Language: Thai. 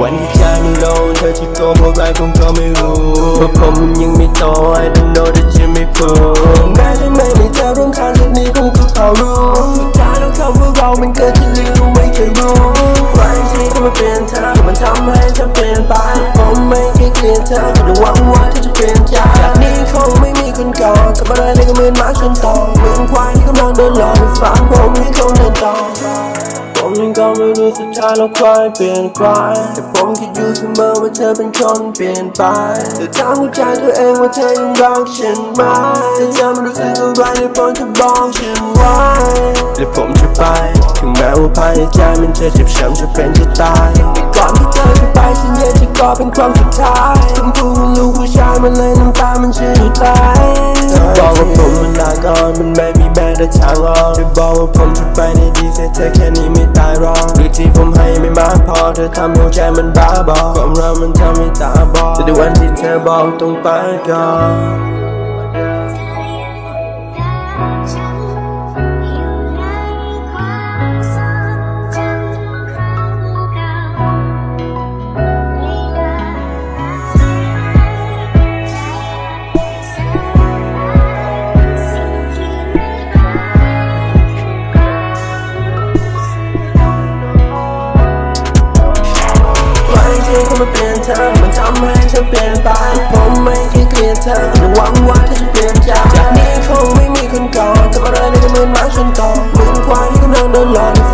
วันที่ใจมันโลงเธอที่โกงอะไรผมก็ไม่รู้เพราะผมมันยังไม่โต I don't know that you ไม่พูดแม้จะไม่มีเธอร่วมทางจากนี้ผมก็พอรู้สุดท้ายแล้วคำว่าเรามันเกิดที่ลืมไม่เคยรู้ใครที่เขามาเปลี่ยนเธอมันทำให้เธอเปลี่ยนไปผมไม่เคยเกลียดเธอแต่หวังว่าเธอจะเปลี่ยนใจจากนี้คงไม่มีคนเก่ากับอะไรเลยก็เหมือนมาชนต่อเหมือนควายที่กำลังเดินลอกในฝันผมยังคงเดินต่อ ผมยังก็ไม่รู้สุดท้ายแล้วใครเปลี่ยนใครแต่ผมคิดอยู่เสมอว่าเธอเป็นคนเปลี่ยนไปแต่ถามหัวใจตัวเองว่าเธอยังรักฉันไหมถ้าเธอไม่รู้สึกอะไรได้โปรดเธอบอกฉันไว้และผมจะไป ถึงแม้ว่าภายในใจมันจะเจ็บช้ำจะเป็นจะตายแต่ก่อนที่เธอจะไปฉันอยากจะกอดเป็นครั้งสุดท้ายถึงพูดว่าลูกผู้ชายมันเลยน้ำตามันจะหยุดไหลบอกว่าผมมันลาก่ อนมันไม่มีแม้แต่ทางออกจะบอกว่าผมจะไปในดีเสียเธอแค่นี้ไม่ตายรองหรือที่ผมให้ไม่มากพอเธอทำหัวใจมันบ้าบอความรักมันทำให้ตาบอดแต่ในวันที่เธอบอกต้องไปก่อน ธอ มันทำให้เธอเปลี่ยนไป ผมไม่เคยเกลียดเธอแต่หวังว่าเธอจะเปลี่ยนใจจากนี้คงไม่มีคนก่อทำอะไรในมือมาฉันต่อเหมือนควายที่กำลังโดนหลอน